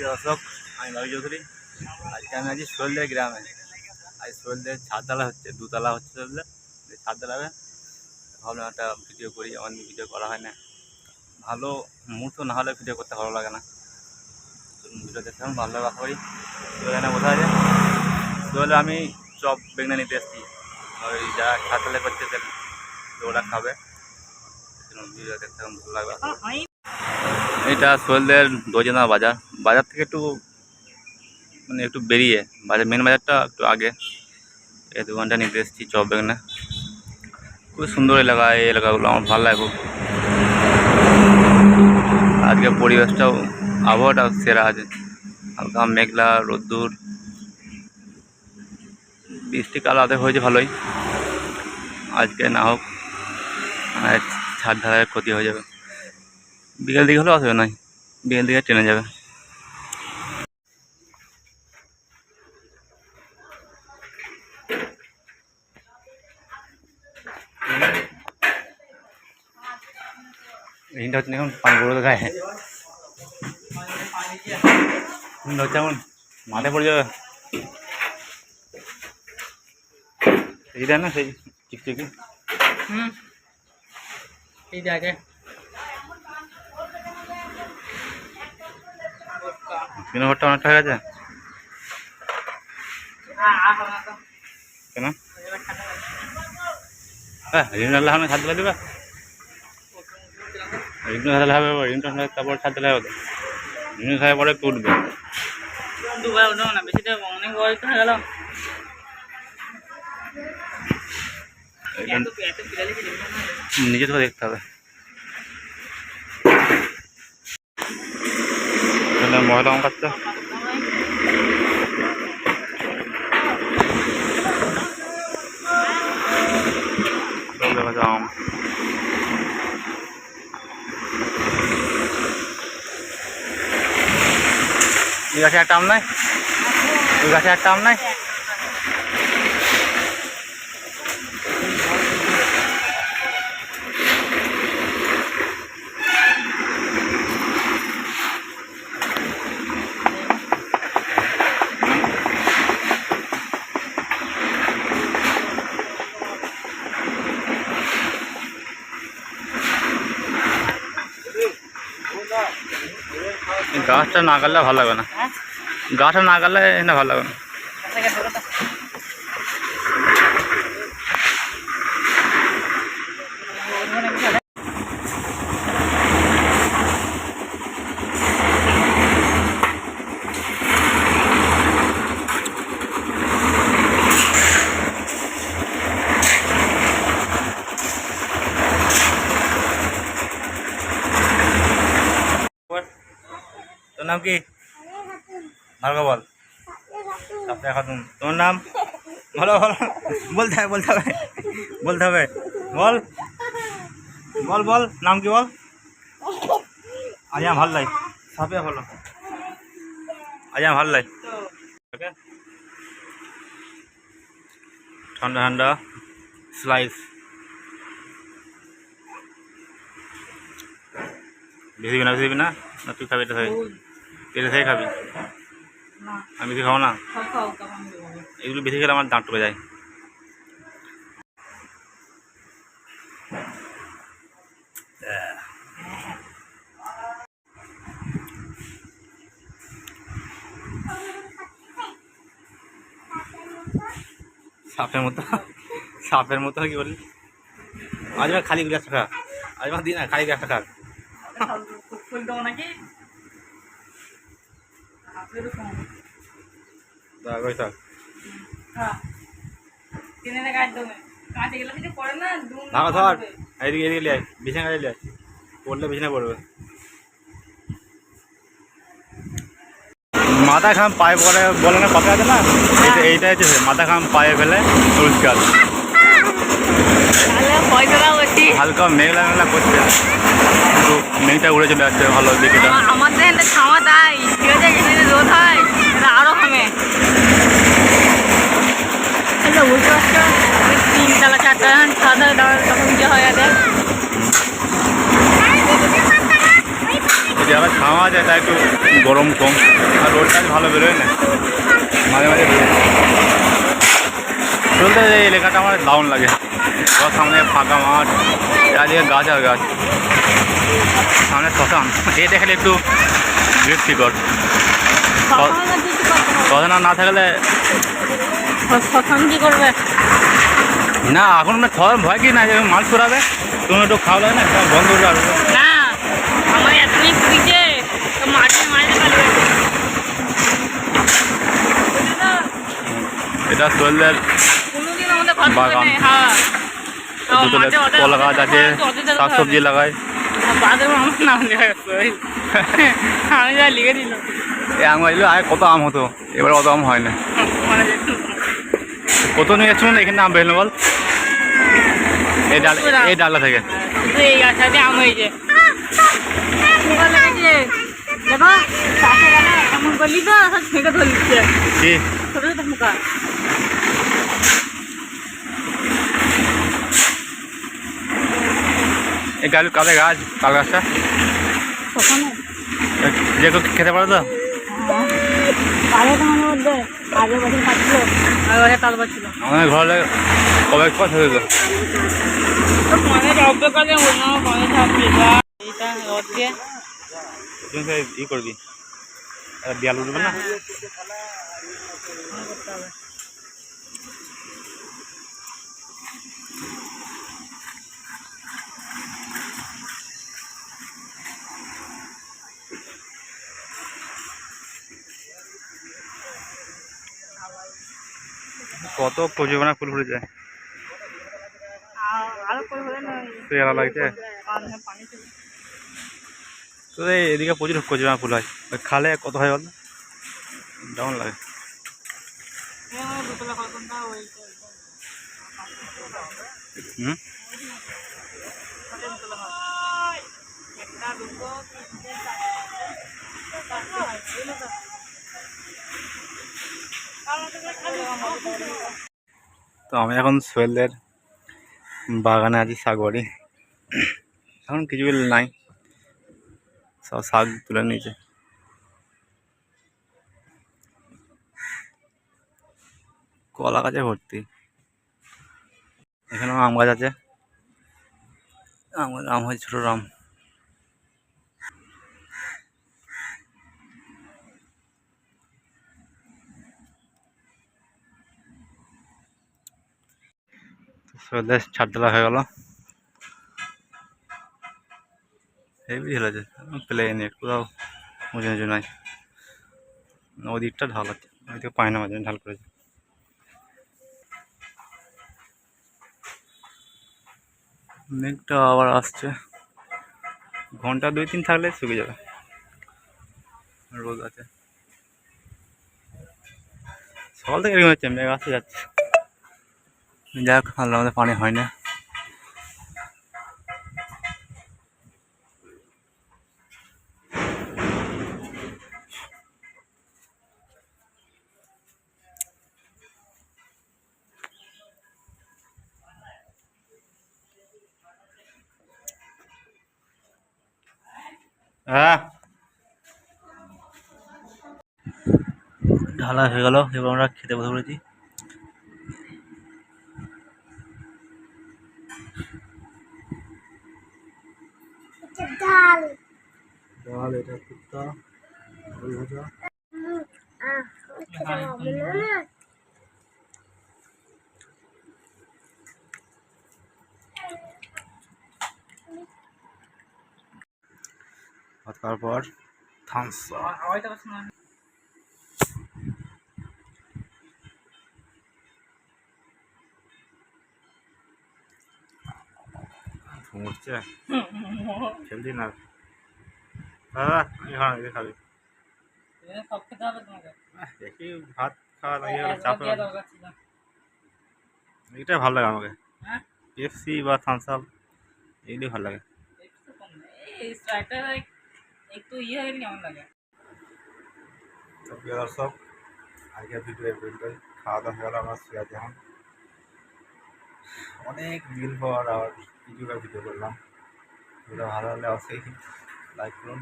প্রিয় দর্শক, আমি রবি চৌধুরী। আজকে আমি আছি সোহেলদের গ্রামে। আজ সোহেলদের ছাদতলা হচ্ছে, দুতলা হচ্ছে সোহেলদের। এই ছাদতলা ভাবলাম একটা ভিডিও করি, আমার ভিডিও করা হয় না। ভালো মুহূর্ত না হলে ভিডিও করতে ভালো লাগে না। ভিডিও দেখতে ভালো লাগে করি। সোহেল বোঝা যায় সোহেলে, আমি চপ বেগনা নিতে এসেছি। ওই যারা ছাদতলা করছে ওরা খাবে। ভিডিও দেখতে ভালো লাগবে করি। এটা সোহেলদের দোজনা বাজার। বাজার থেকে একটু মানে একটু বেরিয়ে, বাজার মেন বাজারটা একটু আগে। এই দোকানটা নিতে এসেছি চপ বেগনা খুব সুন্দর এলাকা, এই এলাকাগুলো আমার ভালো লাগে খুব। আজকে পরিবেশটাও, আবহাওয়াটাও সেরা আছে। হালকা মেঘলা, রোদ্দুর। বৃষ্টি কাল আদে হয়েছে ভালোই। আজকে না হোক ছাদ ঢালাইয়ের ক্ষতি হয়ে যাবে। বিকেল দিকে হলেও অসুবিধা নাই বিকেল দিকে ট্রেনে যাবে এইটা হচ্ছে এখন পানি পড়ে গায়ে এইটা হচ্ছে এখন মাথায় পড়ে যাবে এইটা না সেই চিকচিকি হুম এই জায়গায় তিন ঘরটা অনেকটা হয়ে গেছে কেন হ্যাঁ ঋণ ঋণ হবে হবে পরে একটু উঠবে দুবার উঠো না বেশি তো অনেক বয়স হয়ে গেল এখান- এত এত বিড়ালি কি দেখবে না? নিজে থেকে দেখতে হবে এখানে ময়লা আম কাটছে সব দেখা যায় আম এই গাছে একটা আম নাই ওই গাছে একটা আম নাই গাছটা না গাড়লে ভালো লাগবে না হ্যাঁ? গাছটা না গাড়লে না ভালো লাগবে না নাম কি? ভার্গব বল। সাপটা খাতুন। তোমার নাম? বলো বলো। বলতে হবে বলতে হবে। বলতে হবে। বল। বল বল। নাম কি বল? আজ ভালো লাই সাপে ভালো আজ ভালো ওকে। ঠান্ডা ঠান্ডা। স্লাইস। বেশি না বেশি না? তুই খাবি, এটা তেলে থেকে খাবি? আমি বেশি খাব না? এগুলো বেশি খেলে আমার দাঁত টুকে যায়। সাপের মতো। সাপের মতো কি বলি? আজ খালি গ্লাস খা। আজ দিন না খালি গ্লাস খা। সব ফুল দেবো নাকি পড়বে। মাথা খাম পায়ে পরে বলে না কথা আছে না? এইটা এইটা হচ্ছে মাথা খাম পায়ে ফেলে তাহলে হালকা মেঘলা মেঘলা করছে। মেঘটা উড়ে চলে আসছে, ভালো দিকেটা। আমাদের এখানে যদি রোদ হয় তাহলে আরও কমে এটা বুঝতে পারছ। ওই তিনতলা চারতলা যখন ছাদ হয় তখন তখন যে হয় দেখ যদি আবার ছাওয়া আছে এটা একটু গরম কম। আর রোডটা ভালো বেরোয় না। মাঝে মাঝে বেরোয়। চলতে এই এলাকাটা আমার দারুণ লাগে। ওর সামনে ফাঁকা মাঠ চারিদিকে গাছ আর গাছ। সামনে শ্মশান এই দেখলে একটু বিরক্তিকর। আর না থাকলে কি করবে? না এখন না খাওয়ার ভয় কি না মাছ করাবে তুমি একটু খাওয়া না বন্ধ করে রাখবে না আমার এতই পুড়িছে তো মাঠে মাঝে এটা শরীরের বাগান। হ্যাঁ। আমার দুটো কলা গাছ আছে ওদের সাথে শাক সবজি লাগায়। আমি যা লিখে আম গাছগুলো আগে কত আম হতো? এবার অত আম হয় না কত নিয়ে যাচ্ছিল না এখানে আম বেরোলো বল। এই ডাল এই ডালটা থেকে। আম হয়েছে পোকা লেগেছে দেখো চাষে গেলে এমন করলি তো সব ছেঁকে ধরছে কি? ছোট ছোট পোকা এই গাছ? তাল গাছটা? ওখানে যে খেতে পারো তো? আগে তো মধ্যে আগের বছর কাটছিল আগের বছর তাল পাচ্ছিল। আমাদের ঘরে কথা হয়ে গেল কাজে অন্য এইটা ই করবি বিয়াল উঠবে না কত প্রযোজনা ফুল ফুটেছে? পেয়ারা লাগছে? তো এই এদিকে প্রচুর কচুরা ফুল হয়। খালে কত হয় বল? কেমন লাগে। হুম? একটা তো আমি এখন সোহেলদের বাগানে আছি শাকবাড়ি। এখন কিছু নাই। সব শাক তুলে নিয়েছে। কলা গাছে ভর্তি। এখানেও আম গাছ আছে। আম আম হয়েছে ছোটো আম সোহেলদের ছাদ ঢালা হয়ে গেল। হেভি ঢেলেছে প্লেন একটুও উঁচু উঁচু নাই ওদিকটা ঢাল আছে ওইদিকে পায় না মাঝে ঢাল করেছে। মেঘটা আবার আসছে। ঘণ্টা দুই তিন থাকলে শুকিয়ে যাবে। রোদ আছে। সকাল থেকে এরকম হচ্ছে, মেঘ আসতে যাচ্ছে। যাক আল্লাহ আমাদের পানি হয় না। ঢালা হয়ে গেল এবার আমরা খেতে বসে পড়েছি। ডাল এটা কুত্তা ভাজা। তারপর থামস খেলছি না? দাদা আমি খাওয়া নাকি খাবি সব খেতে হবে তোমাকে। আহ, দেখি ভাত খাওয়া লাগে চাপ এটাই ভালো লাগে আমাকে। হ্যাঁ? পেপসি বা থামস আপ এগুলি ভালো লাগে। হয়ে দর্শক আজকে ভিডিও এই খাওয়া দাওয়া হয়ে গেল আমরা শুয়ে এখন অনেক দিন পর আবার কিছু ভিডিও করলাম। ভিডিও ভালো হলে অবশ্যই লাইক করুন।